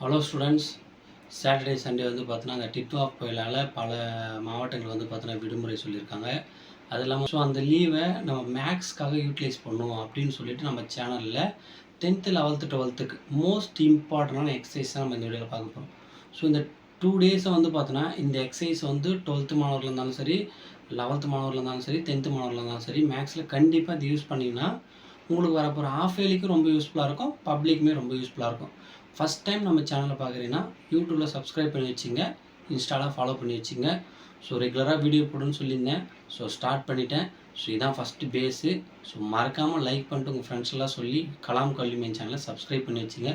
Hello students Saturday Sunday வந்து பார்த்தோன்னா அந்த டிட் ஆஃப் புயலால் பல மாவட்டங்கள் வந்து பார்த்தோன்னா விடுமுறை சொல்லியிருக்காங்க. அது இல்லாமல் ஸோ அந்த லீவை நம்ம மேக்ஸ்க்காக யூட்டிலைஸ் பண்ணுவோம் அப்படின்னு சொல்லிட்டு நம்ம சேனலில் டென்த்து லெவல்த்து டுவெல்த்துக்கு மோஸ்ட் இம்பார்ட்டண்டான எக்ஸசைஸ் தான் நம்ம இந்த வீடியோவில் பார்க்க போகிறோம் ஸோ இந்த டூ டேஸை வந்து பார்த்தோன்னா இந்த எக்ஸசைஸ் வந்து டுவெல்த்து மாணவர்கள் இருந்தாலும் சரி லெவல்த்து மாணவர்கள் இருந்தாலும் சரி டென்த்து மாணவர்கள் இருந்தாலும் சரி மேக்ஸில் கண்டிப்பாக இது யூஸ் பண்ணிங்கன்னா உங்களுக்கு வரப்போகிற ஆஃப் இயர்லிக்கும் ரொம்ப யூஸ்ஃபுல்லாக இருக்கும் பப்ளிக்குமே ரொம்ப யூஸ்ஃபுல்லாக இருக்கும். ஃபஸ்ட் டைம் நம்ம சேனலை பார்க்குறீங்கன்னா யூடியூப்பில் சப்ஸ்கிரைப் பண்ணி வச்சுங்க. இன்ஸ்டாவில் ஃபாலோ பண்ணி வச்சுங்க. ஸோ ரெகுலராக வீடியோ போடுன்னு சொல்லியிருந்தேன். ஸோ ஸ்டார்ட் பண்ணிட்டேன். ஸோ இதான் ஃபஸ்ட்டு பேஸு ஸோ மறக்காமல் லைக் பண்ணிட்டு உங்கள் ஃப்ரெண்ட்ஸ் எல்லாம் சொல்லி கலாம் கல்வி மெயின் சேனலை சப்ஸ்கிரைப் பண்ணி வச்சுங்க.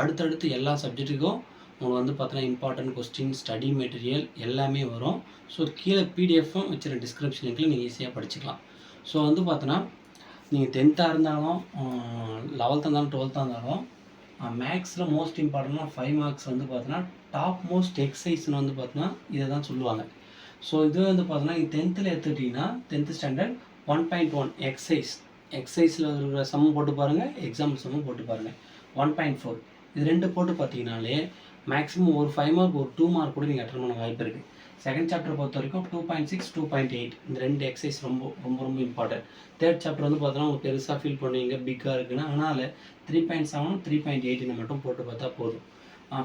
அடுத்தடுத்து எல்லா சப்ஜெக்ட்டுக்கும் உங்களுக்கு வந்து பார்த்தீங்கன்னா இம்பார்ட்டன்ட் கொஸ்டின் ஸ்டடி மெட்டீரியல் எல்லாமே வரும். ஸோ கீழே பிடிஎஃப்பும் வச்சுருக்க டிஸ்கிரிப்ஷன் லிங்கில் நீங்கள் ஈஸியாக படிச்சுக்கலாம். ஸோ வந்து பார்த்தோன்னா நீங்கள் டென்த்தாக இருந்தாலும் லெவல்த்தாக இருந்தாலும் டுவெல்த்தாக இருந்தாலும் மேக்ஸில் மோஸ்ட் இம்பார்ட்டண்ட்னா ஃபைவ் மார்க்ஸ் வந்து பார்த்தீங்கன்னா டாப் மோஸ்ட் எக்ஸசைஸ்னு வந்து பார்த்தீங்கன்னா இதை தான் சொல்லுவாங்க. ஸோ இது வந்து பார்த்தீங்கன்னா நீங்கள் டென்த்தில் எடுத்துக்கிட்டிங்கன்னா tenth standard one point one exercise எக்ஸசைஸில் இருக்கிற சம்மும் போட்டு பாருங்கள் எக்ஸாம்பிள் சம்மும் போட்டு பாருங்கள் ஒன் பாயிண்ட் ஃபோர் இது ரெண்டு போட்டு பார்த்தீங்கனாலே மேக்ஸிமம் ஒரு ஃபைவ் மார்க் ஒரு டூ மார்க் கூட நீங்கள் அட்டன் பண்ண வாய்ப்பு இருக்குது செகண்ட் சாப்டர் பொறுத்த வரைக்கும் two point six two point eight இந்த ரெண்டு எக்ஸசைஸ் ரொம்ப ரொம்ப ரொம்ப இம்பார்ட்டன்ட் தேர்ட் சாப்டர் வந்து பார்த்தோன்னா உங்களுக்கு பெருசாக ஃபீல் பண்ணுவீங்க பிக்காக இருக்குன்னா. அதனால் three point seven three point எயிட்டின்னு மட்டும் போட்டு பார்த்தா போதும்.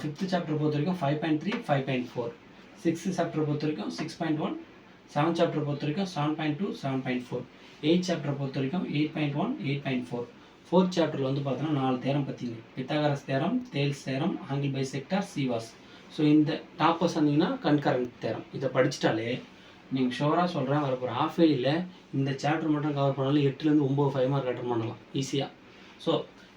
ஃபிஃப்த்து சாப்டர் பொறுத்த வரைக்கும் five point three five point four sixth chapter பொறுத்த வரைக்கும் six point one seven chapter பொறுத்த வரைக்கும் seven point two seven point four eight chapter பொறுத்த வரைக்கும் eight point one eight point four fourth சாப்டரில் வந்து பார்த்தோன்னா நாலு தேரம் பார்த்தீங்க. Pythagoras theorem Thales theorem angle bisector Ceva's. So இந்த டாப்பர்ஸ் வந்தீங்கன்னா கண்கரண்ட் தேரம். இதை படிச்சிட்டாலே நீங்கள் ஷோராக சொல்கிறேன் வரப்போகிற ஆஃப் இயர்லியில் இந்த சாப்டர் மட்டும் கவர் பண்ணாலும் எட்டுலேருந்து ஒம்பது ஃபைவ் மார்க் அட்டன் பண்ணலாம். ஈஸியாக ஸோ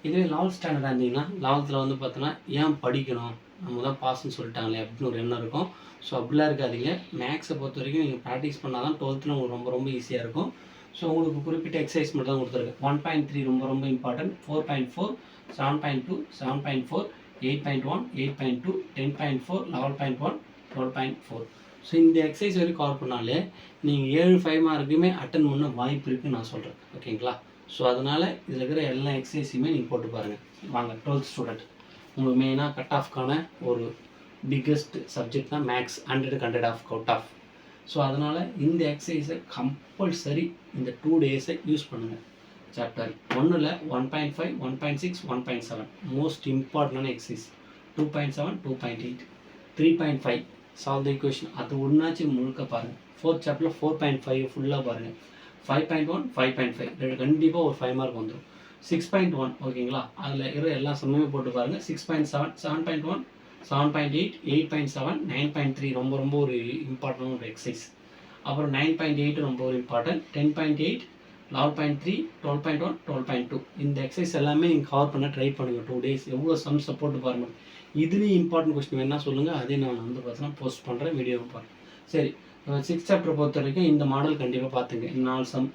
இதுவே லெவல்த் ஸ்டாண்டர்டாக இருந்தீங்கன்னா லெவல்த்தில் வந்து பார்த்தோன்னா ஏன் படிக்கணும்? நம்ம தான் பாஸ்ன்னு சொல்லிட்டாங்களே அப்படின்னு ஒரு எண்ணம் இருக்கும். ஸோ அப்படிலாம் இருக்காதீங்க. மேக்ஸை பொறுத்த வரைக்கும் நீங்கள் ப்ராக்டிஸ் பண்ணால் தான் டுவெல்த்தில் உங்களுக்கு ரொம்ப ரொம்ப ஈஸியாக இருக்கும். ஸோ உங்களுக்கு குறிப்பிட்ட எக்ஸசைஸ் மட்டும் தான் கொடுத்துருக்கு ஒன் பாயிண்ட் த்ரீ ரொம்ப ரொம்ப important four point four seven point two seven point four eight point one eight point two ten point four eleven point one twelve point four so இந்த exercise வரைக்கும் cover பண்ணாலே நீங்கள் ஏழு five மார்க்குமே attend பண்ண வாய்ப்பு இருக்குன்னு நான் சொல்கிறேன் ஓகேங்களா ஸோ அதனால் இதில் இருக்கிற எல்லா எக்ஸசைஸுமே நீங்கள் போட்டு பாருங்கள் வாங்க டுவெல்த் ஸ்டூடெண்ட் உங்களுக்கு மெயினாக கட் ஆஃப்க்கான ஒரு பிக்கஸ்ட் சப்ஜெக்ட் தான் maths hundred hundred of out of so அதனால் இந்த எக்ஸசைஸை கம்பல்சரி இந்த டூ டேஸை யூஸ் பண்ணுங்கள் சாப்டர் ஒன்றில் one point five one point six one point seven most இம்பார்ட்டண்டான exercise two point seven two point eight three point five solve the equation அது ஒன்றாச்சும் முழுக்க பாருங்கள் ஃபோர்த் சாப்டரில் ஃபோர் பாயிண்ட் ஃபைவ் ஃபுல்லாக பாருங்கள் five point one five point five ரெண்டு கண்டிப்பாக ஒரு ஃபைவ் மார்க் வந்துடும் சிக்ஸ் பாயிண்ட் ஒன் ஓகேங்களா? அதில் இருக்கிற எல்லா சமயமே போட்டு பாருங்கள் six point seven seven point one seven point eight eight point seven nine point three ரொம்ப ரொம்ப ஒரு இம்பார்ட்டன்ட் ஒரு எக்ஸசைஸ் அப்புறம் நைன் பாயிண்ட் எயிட் ரொம்ப ஒரு important ten point eight eleven point three twelve point one twelve point two இந்த exercise எல்லாமே நீங்கள் கவர் பண்ண ட்ரை பண்ணுங்கள் டூ டேஸ் எவ்வளோ சம் சப்போர்ட் பாருங்கள் இதுலேயும் இம்பார்ட்டன்ட் கொஸ்டின் வேணா சொல்லுங்கள் அதே நான் வந்து பார்த்தீங்கன்னா போஸ்ட் பண்ணுறேன் வீடியோவை பாருங்கள் சரி. சிக்ஸ் சாப்டர் பொறுத்த வரைக்கும் இந்த மாடல் கண்டிப்பாக பார்த்துங்க. நாலு sum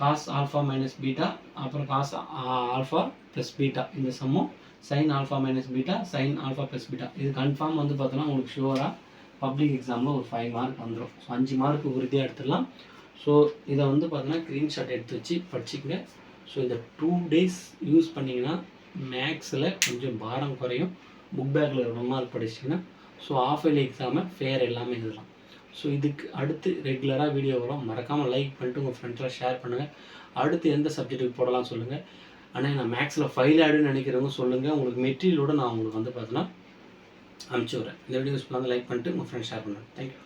cos alpha minus beta அப்புறம் காஸ் ஆல்ஃபா ப்ளஸ் பீட்டா இந்த சம்மும் sine alpha minus beta sine alpha plus beta இது கன்ஃபார்ம் வந்து பார்த்தோன்னா உங்களுக்கு ஷுவராக பப்ளிக் எக்ஸாமில் ஒரு ஃபைவ் மார்க் வந்துடும் ஸோ அஞ்சு மார்க் உறுதியாக எடுத்துடலாம். ஸோ இதை வந்து பார்த்தீங்கன்னா ஸ்க்ரீன்ஷாட் எடுத்து வச்சு படிச்சுக்கங்க. ஸோ இந்த டூ டேஸ் யூஸ் பண்ணிங்கன்னா மேக்ஸில் கொஞ்சம் பாரம் குறையும். புக் பேக்கில் ரொம்ப நாள் படிச்சிங்கன்னா ஸோ ஆஃப் இயர்லி எக்ஸாமை ஃபேர் எல்லாமே எழுதலாம் ஸோ இதுக்கு அடுத்து ரெகுலராக வீடியோ வரும். மறக்காமல் லைக் பண்ணிட்டு உங்கள் ஃப்ரெண்ட்ஸ்லாம் ஷேர் பண்ணுங்கள் அடுத்து எந்த சப்ஜெக்ட்டுக்கு போடலாம் சொல்லுங்கள் ஆனால் நான் மேக்ஸில் ஃபைல் ஆடுன்னு நினைக்கிறவங்க சொல்லுங்கள் உங்களுக்கு மெட்டீரியலோட நான் உங்களுக்கு வந்து பார்த்தீங்கன்னா அனுப்பிச்சி விட்றேன். இந்த வீடியோஸ் வந்து லைக் பண்ணிட்டு உங்கள் ஃப்ரெண்ட்ஸ் ஷேர் பண்ணுறேன் தேங்க்யூ